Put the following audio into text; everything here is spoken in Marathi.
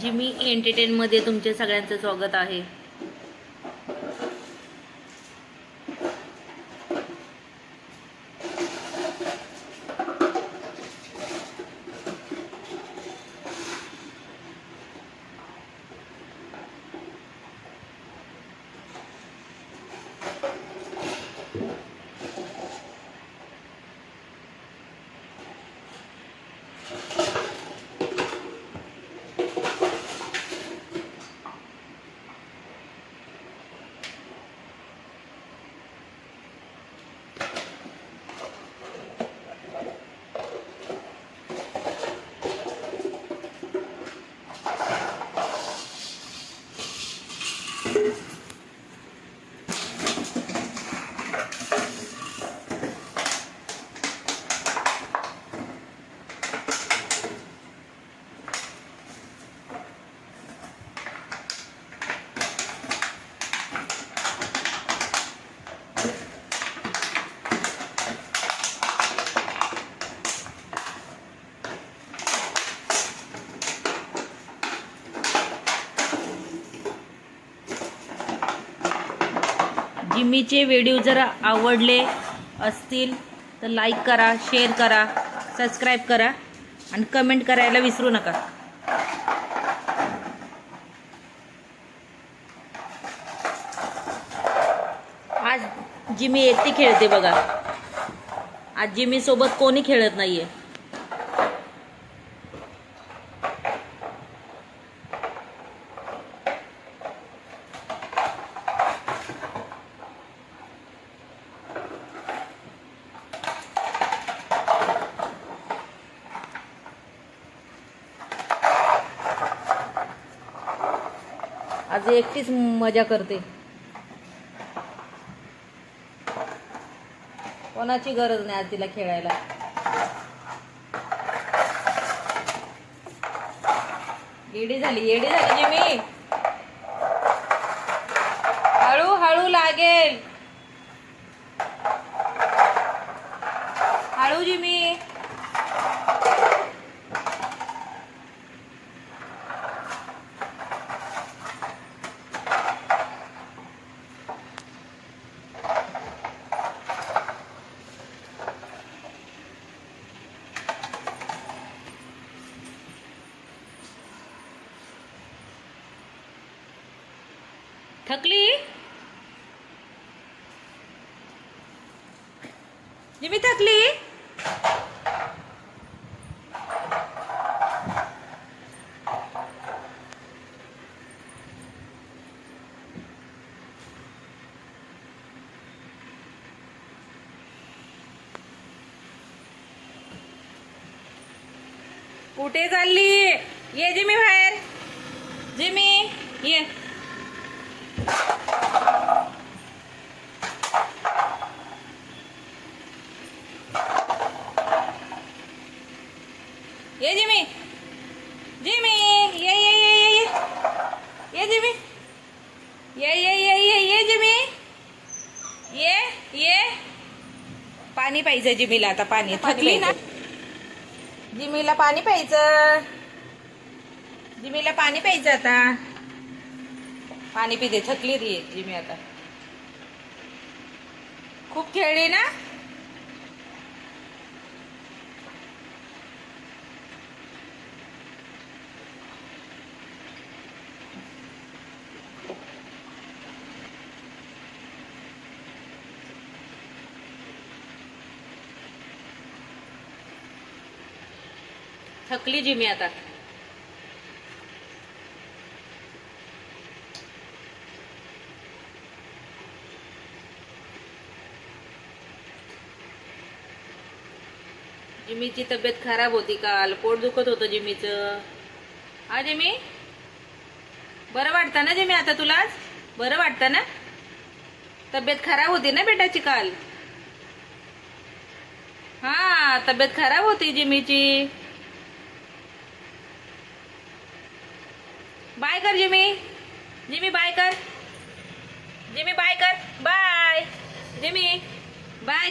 जिमी एंटरटेनमध्ये तुमचे सगळ्यांचं स्वागत आहे. जिमीचे व्हिडिओ जर आवडले असतील तर लाईक करा शेअर करा सबस्क्राईब करा आणि कमेंट करायला विसरू नका. आज जिमी एकटी खेळते बघा. आज जिमी सोबत कोणी खेळत नाहीये. आज एकटीच मजा करते. कोणाची गरज नाही आज तिला खेळायला. येडी झाली येडी झाली जिमी. हळू हळू लागेल. हळू जिमी. थकली? जिमी थकली? कुठे चालली. ये जिमी बाहेर. जिमी ये. ये जिमी। जिमी ये ये ये ये ये। ये जिमी। ये ये ये ये ये जिमी। ये ये। पाणी प्यायचं जिमीला आता पाणी थकली ना? जिमीला पाणी प्यायचं. जिमीला पाणी प्यायचं आता. पाणी पिते थकली रे जिमी आता. खूप खेळली ना? थकली जिमी आता. जिमीची तब्येत खराब होती काल. पोट दुखत होतं जिमीचं. हा जिमी? बरं वाटतं ना जिमी आता तुला बरं वाटतं ना? तब्येत खराब होती ना बेटाची काल? हा तब्येत खराब होती जिमीची. बाय कर जिमी. जिमी बाय कर. जिमी बाय कर. बाय. Jimmy bye.